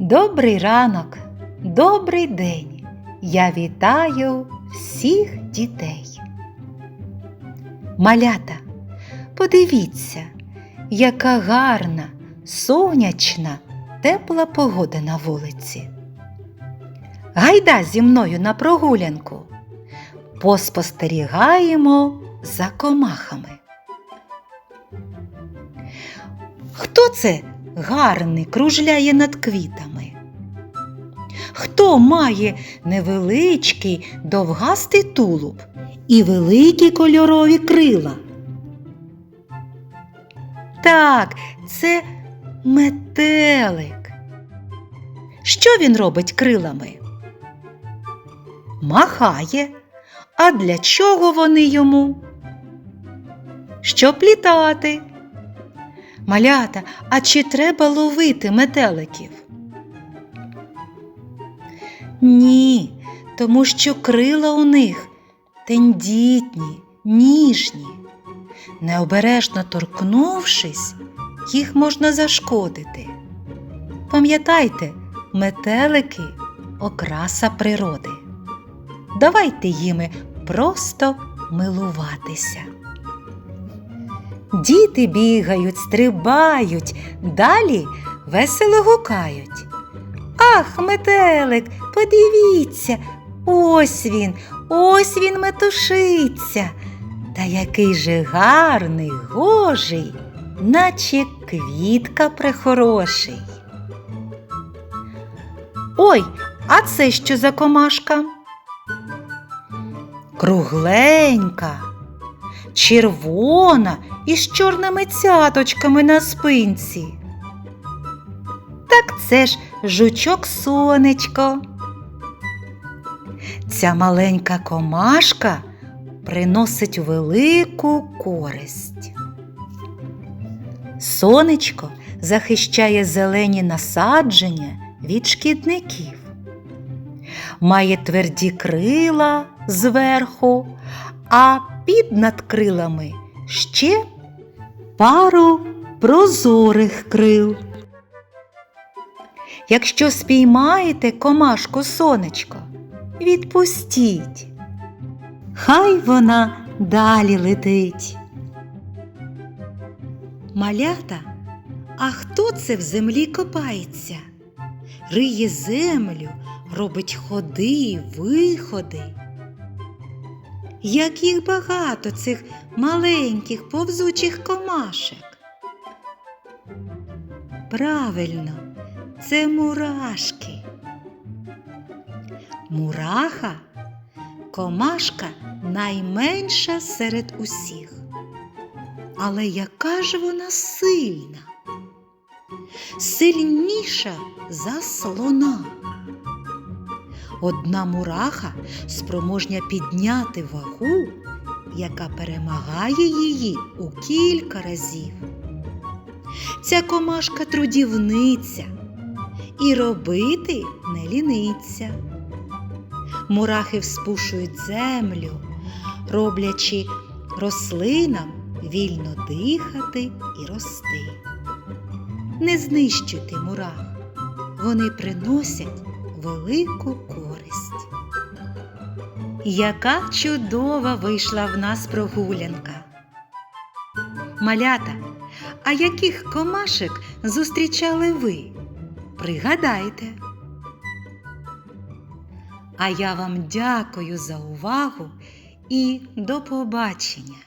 Добрий ранок, добрий день. Я вітаю всіх дітей. Малята, подивіться, яка гарна, сонячна, тепла погода на вулиці. Гайда зі мною на прогулянку. Поспостерігаємо за комахами. Хто це гарний кружляє над квітами? Хто має невеличкий довгастий тулуб і великі кольорові крила? Так, це метелик. Що він робить крилами? Махає. А для чого вони йому? Щоб літати. Малята, а чи треба ловити метеликів? Ні, тому що крила у них тендітні, ніжні. Необережно торкнувшись, їх можна зашкодити. Пам'ятайте, метелики окраса природи. Давайте їми просто милуватися. Діти бігають, стрибають, далі весело гукають. Ах, метелик, подивіться, ось він, ось він метушиться. Та який же гарний, гожий, наче квітка прихороший. Ой, а це що за комашка? Кругленька, червона і з чорними цяточками на спинці. Так це ж жучок сонечко. Ця маленька комашка приносить велику користь. Сонечко захищає зелені насадження від шкідників. Має тверді крила зверху, а під надкрилами ще пару прозорих крил. Якщо спіймаєте комашку сонечко, відпустіть. Хай вона далі летить. Малята, а хто це в землі копається? Риє землю, робить ходи, виходи. Як їх багато цих маленьких повзучих комашек. Правильно, це мурашки. Мураха комашка найменша серед усіх. Але яка ж вона сильна? Сильніша за слона. Одна мураха спроможня підняти вагу, яка перемагає її у кілька разів. Ця комашка трудівниця і робити не ліниться. Мурахи вспушують землю, роблячи рослинам вільно дихати і рости. Не знищуйте мурах, вони приносять велику користь. Яка чудова вийшла в нас прогулянка. Малята, а яких комашек зустрічали ви? Пригадайте. А я вам дякую за увагу і до побачення!